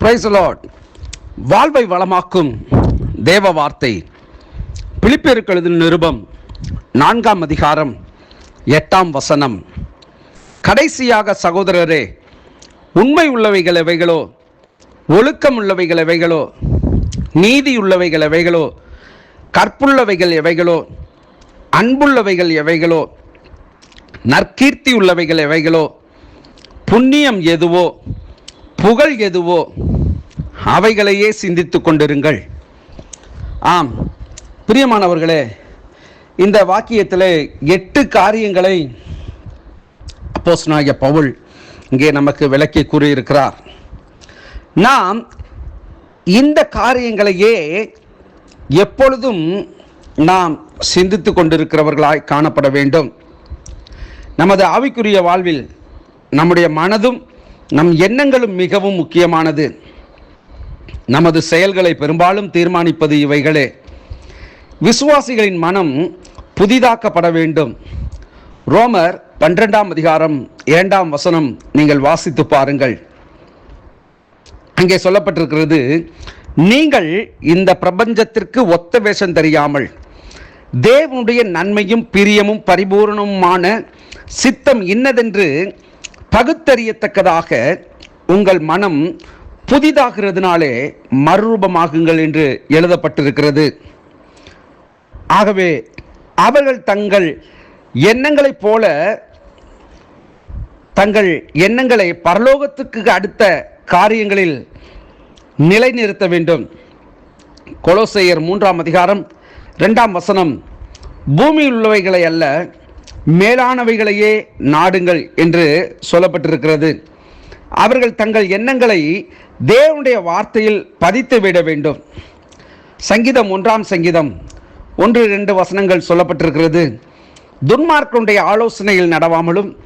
Price Lord வாழ்வை வளமாக்கும் தேவ வார்த்தை. பிலிப்பியருக்கு நிருபம் நான்காம் அதிகாரம் எட்டாம் வசனம். கடைசியாக சகோதரரே உண்மை உள்ளவைகள் எவைகளோ ஒழுக்கம் உள்ளவைகள் எவைகளோ நீதி உள்ளவைகள் எவைகளோ கற்புள்ளவைகள் எவைகளோ அன்புள்ளவைகள் எவைகளோ நற்கீர்த்தி உள்ளவைகள் எவைகளோ புண்ணியம் எதுவோ புகழ் எதுவோ அவைகளையே சிந்தித்துக் கொண்டிருங்கள். ஆம் பிரியமானவர்களே இந்த வாக்கியத்தில் எட்டு காரியங்களை அப்போஸ்தலனாகிய பவுல் இங்கே நமக்கு விளக்கி கூறியிருக்கிறார். நாம் இந்த காரியங்களையே எப்பொழுதும் நாம் சிந்தித்து கொண்டிருக்கிறவர்களாய் காணப்பட வேண்டும். நமது ஆவிக்குரிய வாழ்வில் நம்முடைய மனதும் நம் எண்ணங்களும் மிகவும் முக்கியமானது. நமது செயல்களை பெரும்பாலும் தீர்மானிப்பது இவைகளே. விசுவாசிகளின் மனம் புதிதாக்கப்பட வேண்டும். ரோமர் பன்னிரெண்டாம் அதிகாரம் இரண்டாம் வசனம் நீங்கள் வாசித்து பாருங்கள். அங்கே சொல்லப்பட்டிருக்கிறது நீங்கள் இந்த பிரபஞ்சத்திற்கு ஒத்த வேஷம் தெரியாமல் தேவனுடைய நன்மையும் பிரியமும் பரிபூரணமுமான சித்தம் இன்னதென்று பகுத்தறியத்தக்கதாக உங்கள் மனம் புதிதாகிறதுனாலே மறுரூபமாகுங்கள் என்று எழுதப்பட்டிருக்கிறது. ஆகவே அவர்கள் தங்கள் எண்ணங்களைப் போல தங்கள் எண்ணங்களை பரலோகத்துக்கு அடுத்த காரியங்களில் நிலைநிறுத்த வேண்டும். கொலோசையர் மூன்றாம் அதிகாரம் ரெண்டாம் வசனம் பூமியில் உள்ளவைகளை அல்ல மேலானவைகளையே நாடுங்கள் என்று சொல்லப்பட்டிருக்கிறது. அவர்கள் தங்கள் எண்ணங்களை தேவனுடைய வார்த்தையில் பதித்து விட வேண்டும். சங்கீதம் ஒன்றாம் சங்கீதம் ஒன்று இரண்டு வசனங்கள் சொல்லப்பட்டிருக்கிறது. துன்மார்க்கனுடைய ஆலோசனையில் நடவாமலும்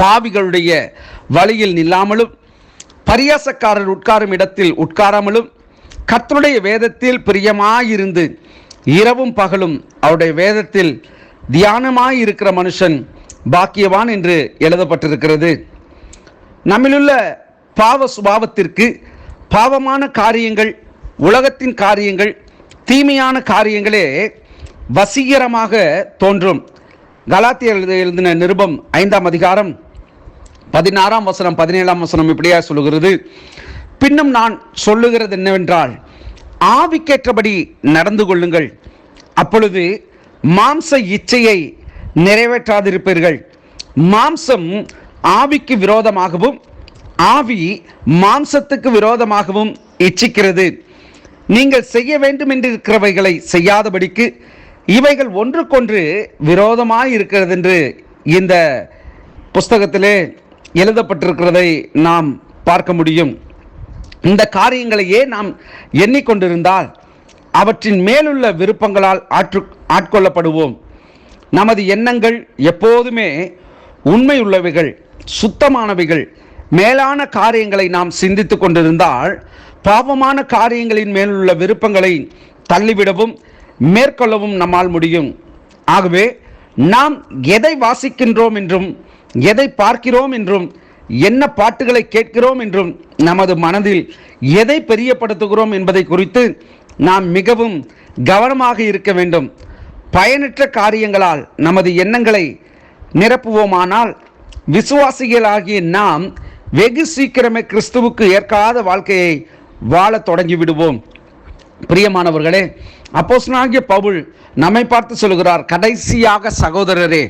பாவிகளுடைய வழியில் நில்லாமலும் பரியாசக்காரர் உட்காரும் இடத்தில் உட்காராமலும் கத்தருடைய வேதத்தில் பிரியமாயிருந்து இரவும் பகலும் அவருடைய வேதத்தில் தியானமாயிருக்கிற மனுஷன் பாக்கியவான் என்று எழுதப்பட்டிருக்கிறது. நம்மிலுள்ள பாவ சுபாவத்திற்கு பாவமான காரியங்கள் உலகத்தின் காரியங்கள் தீமையான காரியங்களே வசீகரமாக தோன்றும். கலாத்தியர் எழுதின நிருபம் ஐந்தாம் அதிகாரம் பதினாறாம் வசனம் பதினேழாம் வசனம் இப்படியா சொல்லுகிறது. பின்னும் நான் சொல்லுகிறது என்னவென்றால் ஆவிக்கேற்றபடி நடந்து கொள்ளுங்கள். அப்பொழுது மாம்ச இச்சையை நிறைவேற்றாதிருப்பீர்கள். மாம்சம் ஆவிக்கு விரோதமாகவும் ஆவி மாம்சத்துக்கு விரோதமாகவும் இச்சிக்கிறது. நீங்கள் செய்ய வேண்டும் என்று இருக்கிறவைகளை செய்யாதபடிக்கு இவைகள் ஒன்றுக்கொன்று விரோதமாக இருக்கிறது என்று இந்த புஸ்தகத்திலே எழுதப்பட்டிருக்கிறதை நாம் பார்க்க முடியும். இந்த காரியங்களையே நாம் எண்ணிக்கொண்டிருந்தால் அவற்றின் மேலுள்ள விருப்பங்களால் ஆற்று ஆட்கொள்ளப்படுவோம். நமது எண்ணங்கள் எப்போதுமே உண்மையுள்ளவைகள் சுத்தமானவைகள் மேலான காரியங்களை நாம் சிந்தித்து கொண்டிருந்தால் பாவமான காரியங்களின் மேலுள்ள விருப்பங்களை தள்ளிவிடவும் மேற்கொள்ளவும் நம்மால் முடியும். ஆகவே நாம் எதை வாசிக்கின்றோம் என்றும் எதை பார்க்கிறோம் என்றும் என்ன பாட்டுகளை கேட்கிறோம் என்றும் நமது மனதில் எதை பெரியப்படுத்துகிறோம் என்பதை குறித்து நாம் மிகவும் கவனமாக இருக்க வேண்டும். பயனற்ற காரியங்களால் நமது எண்ணங்களை நிரப்புவோமானால் விசுவாசிகளாகிய நாம் வெகு சீக்கிரமே கிறிஸ்துவுக்கு ஏற்காத வாழ்க்கையை வாழத் தொடங்கி விடுவோம் பிரியமானவர்களே அப்போஸ்னாகிய பவுல் நம்மை பார்த்து சொல்கிறார் கடைசியாக சகோதரரே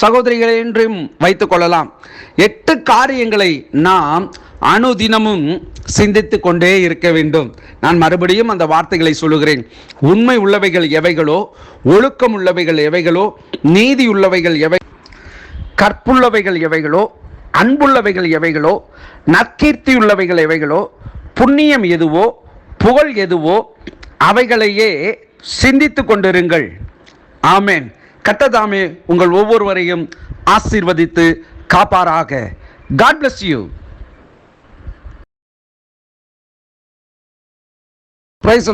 சகோதரிகளே என்றும் வைத்துக் கொள்ளலாம். எட்டு காரியங்களை நாம் அனுதினமும் சிந்தித்து கொண்டே இருக்க வேண்டும். நான் மறுபடியும் அந்த வார்த்தைகளை சொல்லுகிறேன். உண்மை உள்ளவைகள் எவைகளோ ஒழுக்கம் உள்ளவைகள் எவைகளோ நீதி உள்ளவைகள் எவை கற்புள்ளவைகள் எவைகளோ அன்புள்ளவைகள் எவைகளோ நற்கீர்த்தியுள்ளவைகள் எவைகளோ புண்ணியம் எதுவோ புகழ் எதுவோ அவைகளையே சிந்தித்து கொண்டிருங்கள். ஆமேன். கத்ததாமே உங்கள் ஒவ்வொருவரையும் ஆசீர்வதித்து காப்பாராக. God bless you praise